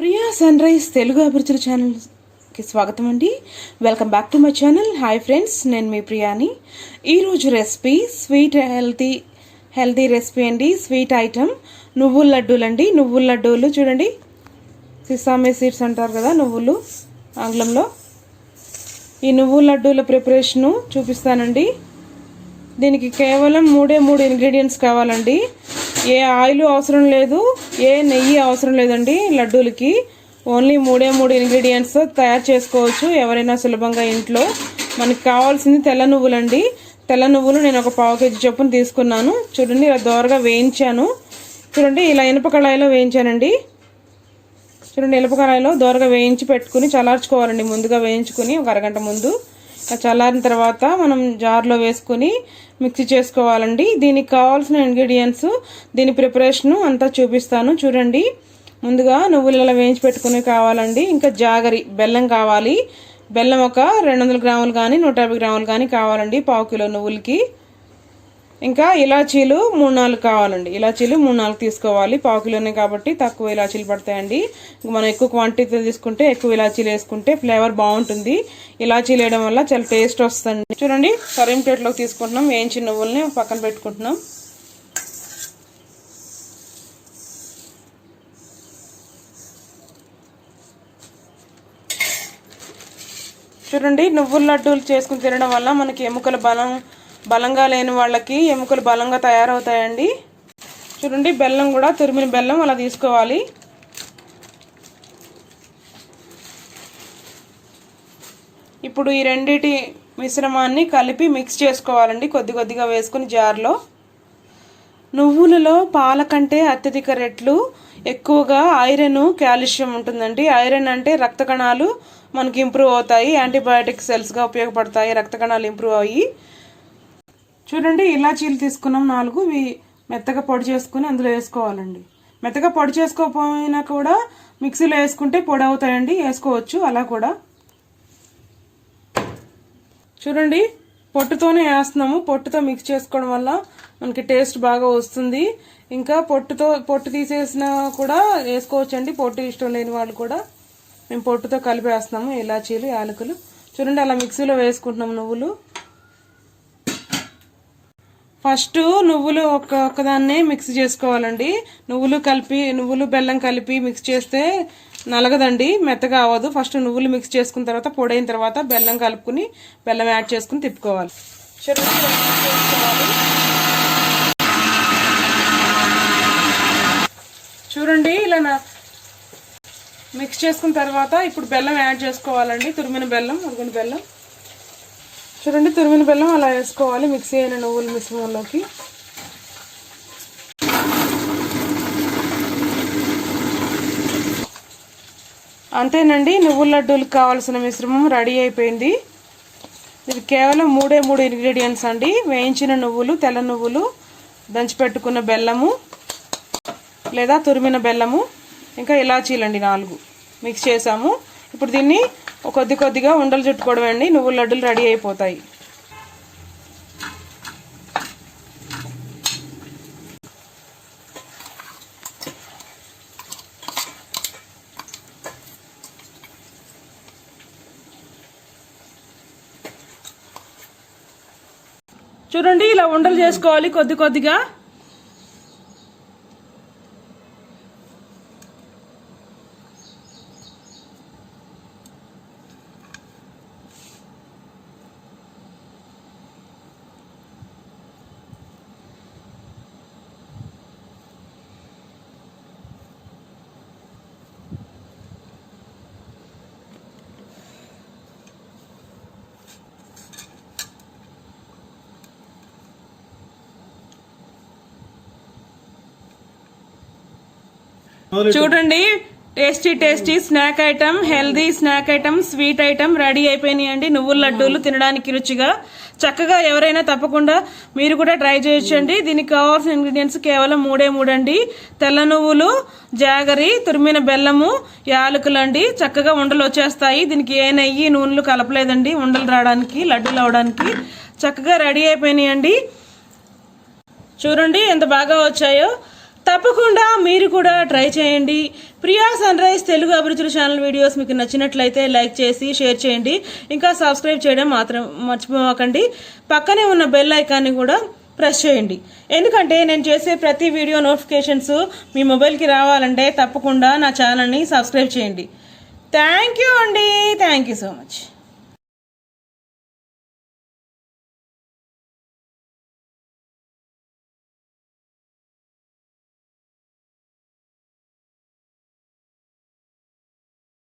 Priya sunrise Telugu అభిరుచుల ఛానల్కి స్వాగతం అండి. Welcome back to my channel. Hi friends నేను మీ ప్రియాని. ఈరోజు recipe sweet healthy healthy recipe అండి. Sweet item. నువ్వుల లడ్డూలు అండి. నువ్వుల లడ్డూలు చూడండి. సిసామే సీడ్స్ అంటారు కదా నువ్వులు ఆంగ్లంలో. ఈ నువ్వుల లడ్డూల ప్రిపరేషను చూపిస్తానండి. దీనికి కేవలం మూడే మూడు ఇంగ్రీడియంట్స్ కావాలండి. ఏ ఆయిల్ అవసరం లేదు ఏ నెయ్యి అవసరం లేదండి లడ్డూలకి. ఓన్లీ మూడే మూడు ఇంగ్రీడియంట్స్ తయారు చేసుకోవచ్చు ఎవరైనా సులభంగా ఇంట్లో. మనకి కావాల్సింది తెల్ల నువ్వులండి. తెల్ల నువ్వులు నేను ఒక పావు కేజీ చొప్పున తీసుకున్నాను. చూడండి ఇలా దోరగా వేయించాను. చూడండి ఇలా ఇనుప కళాయిలో వేయించానండి. చూడండి ఇనుప కళాయిలో దోరగా వేయించి పెట్టుకుని చల్లార్చుకోవాలండి. ముందుగా వేయించుకుని ఒక అరగంట ముందు చల్లారిన తర్వాత మనం జార్లో వేసుకుని మిక్సీ చేసుకోవాలండి. దీనికి కావాల్సిన ఇంగ్రీడియంట్స్ దీని ప్రిపరేషను అంతా చూపిస్తాను. చూడండి. ముందుగా నువ్వులు ఇలా వేయించి పెట్టుకుని కావాలండి. ఇంకా జాగరి బెల్లం కావాలి. బెల్లం ఒక రెండు వందల గ్రాములు కానీ నూట యాభై గ్రాములు కానీ కావాలండి పావు కిలో నువ్వులకి. ఇంకా ఇలాచీలు మూడు నాలుగు కావాలండి. ఇలాచీలు మూడు నాలుగు తీసుకోవాలి. పావు కిలోనే కాబట్టి తక్కువ ఇలాచీలు పడతాయండి. మనం ఎక్కువ క్వాంటిటీ తీసుకుంటే ఎక్కువ ఇలాచీలు వేసుకుంటే ఫ్లేవర్ బాగుంటుంది. ఇలాచీలు వేయడం వల్ల చాలా టేస్ట్ వస్తుంది చూడండి సరైన ప్లేట్లోకి తీసుకుంటున్నాం. వేయించిన నువ్వుల్ని పక్కన పెట్టుకుంటున్నాం. చూడండి నువ్వుల లడ్డూలు చేసుకుని తినడం వల్ల మనకి ఎముకల బలం బలంగా లేని వాళ్ళకి ఎముకలు బలంగా తయారవుతాయండి. చూడండి బెల్లం కూడా తురిమిన బెల్లం అలా తీసుకోవాలి. ఇప్పుడు ఈ రెండిటి మిశ్రమాన్ని కలిపి మిక్స్ చేసుకోవాలండి కొద్ది కొద్దిగా వేసుకుని జార్లో. నువ్వులలో పాల కంటే అత్యధిక రెట్లు ఎక్కువగా ఐరన్ కాల్షియం ఉంటుందండి. ఐరన్ అంటే రక్త కణాలు మనకి ఇంప్రూవ్ అవుతాయి యాంటీబయాటిక్ సెల్స్గా ఉపయోగపడతాయి రక్త కణాలు ఇంప్రూవ్ అయ్యి. చూడండి ఇలాచీలు తీసుకున్నాం నాలుగు ఇవి మెత్తగా పొడి చేసుకుని అందులో వేసుకోవాలండి. మెత్తగా పొడి చేసుకోకపోయినా కూడా మిక్సీలో వేసుకుంటే పొడి అవుతాయండి వేసుకోవచ్చు అలా కూడా. చూడండి పొట్టుతోనే వేస్తున్నాము. పొట్టుతో మిక్స్ చేసుకోవడం వల్ల మనకి టేస్ట్ బాగా వస్తుంది. ఇంకా పొట్టుతో పొట్టు తీసేసినా కూడా వేసుకోవచ్చండి. పొట్టు ఇష్టం లేని వాళ్ళు కూడా మేము పొట్టుతో కలిపి వేస్తున్నాము ఇలాచీలు యాలకులు. చూడండి అలా మిక్సీలో వేసుకుంటున్నాము నువ్వులు. ఫస్ట్ నువ్వులు ఒక్క ఒక్కదాన్నే మిక్స్ చేసుకోవాలండి. నువ్వులు కలిపి నువ్వులు బెల్లం కలిపి మిక్స్ చేస్తే నలగదండి మెత్తగా అవ్వదు. ఫస్ట్ నువ్వులు మిక్స్ చేసుకున్న తర్వాత పొడైన తర్వాత బెల్లం కలుపుకుని బెల్లం యాడ్ చేసుకుని తిప్పుకోవాలి. చూడండి ఇలా మిక్స్ చేసుకున్న తర్వాత ఇప్పుడు బెల్లం యాడ్ చేసుకోవాలండి. తురిమిన బెల్లం అదిగోండి బెల్లం. చూడండి తురిమిన బెల్లం అలా వేసుకోవాలి. మిక్సీ అయిన నువ్వుల మిశ్రమంలోకి. అంతేనండి నువ్వుల లడ్డూలకు కావాల్సిన మిశ్రమం రెడీ అయిపోయింది. ఇది కేవలం మూడే మూడు ఇంగ్రీడియంట్స్ అండి. వేయించిన నువ్వులు తెల్ల నువ్వులు దంచిపెట్టుకున్న బెల్లము లేదా తురిమిన బెల్లము ఇంకా ఇలాచీలండి నాలుగు. మిక్స్ చేసాము. ఇప్పుడు దీన్ని కొద్ది కొద్దిగా ఉండలు చుట్టుకోవడం అండి. నువ్వుల లడ్డులు రెడీ అయిపోతాయి. చూడండి ఇలా ఉండలు చేసుకోవాలి కొద్ది కొద్దిగా. చూడండి tasty tasty snack item healthy snack item sweet item ready అయిపోయినాయండి. నువ్వుల లడ్డూలు తినడానికి రుచిగా. చక్కగా ఎవరైనా తప్పకుండా మీరు కూడా ట్రై చేయొచ్చండి. దీనికి కావాల్సిన ఇంగ్రీడియంట్స్ కేవలం మూడే మూడండి. తెల్ల నువ్వులు జాగరి తురిమిన బెల్లము యాలకులు అండి చక్కగా ఉండలు వచ్చేస్తాయి. దీనికి ఏ నెయ్యి నూనెలు కలపలేదండి. ఉండలు రావడానికి లడ్డూలు అవడానికి చక్కగా రెడీ అయిపోయినాయండి. చూడండి ఎంత బాగా వచ్చాయో. తప్పకుండా మీరు కూడా ట్రై చేయండి. ప్రియా సన్ రైజ్ తెలుగు అభిరుచుల ఛానల్ వీడియోస్ మీకు నచ్చినట్లయితే లైక్ చేసి షేర్ చేయండి. ఇంకా సబ్స్క్రైబ్ చేయడం మాత్రం మర్చిపోకండి పక్కనే ఉన్న బెల్ ఐకాన్ని కూడా ప్రెస్ చేయండి. ఎందుకంటే నేను చేసే ప్రతి వీడియో నోటిఫికేషన్స్ మీ మొబైల్కి రావాలంటే తప్పకుండా నా ఛానల్ని సబ్స్క్రైబ్ చేయండి. థ్యాంక్ యూ అండి. Thank you so much